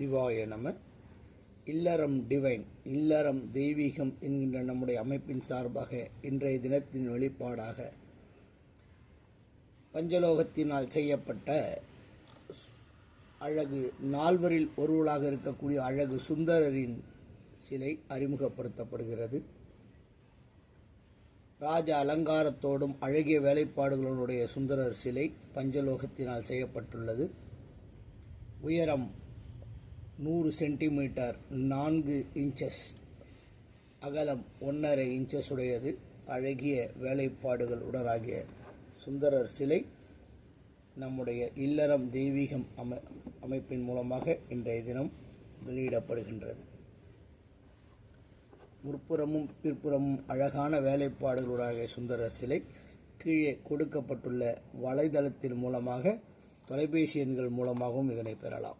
சிவாய நம. இல்லறம் டிவைன் இல்லறம் தெய்வீகம் என்கின்ற நம்முடைய அமைப்பின் சார்பாக இன்றைய தினத்தின் வெளிப்பாடாக பஞ்சலோகத்தினால் செய்யப்பட்ட அழகு நால்வரில் ஒருவராக இருக்கக்கூடிய அழகு சுந்தரரின் சிலை அறிமுகப்படுத்தப்படுகிறது. ராஜ அலங்காரத்தோடும் அழகிய வேலைப்பாடுகளுடைய சுந்தரர் சிலை பஞ்சலோகத்தினால் செய்யப்பட்டுள்ளது. உயரம் நூறு சென்டிமீட்டர் நான்கு இன்ச்சஸ். அகலம் ஒன்றரை இன்ச்சஸ் உடையது. அழகிய வேலைப்பாடுகள் உடனாகிய சுந்தரர் சிலை நம்முடைய இல்லறம் தெய்வீகம் அமை அமைப்பின் மூலமாக இன்றைய தினம் வெளியிடப்படுகின்றது. முற்புறமும் பிற்புறமும் அழகான வேலைப்பாடுகளுடைய சுந்தரர் சிலை கீழே கொடுக்கப்பட்டுள்ள வலைதளத்தின் மூலமாக தொலைபேசி எண்கள் மூலமாகவும் இதனை பெறலாம்.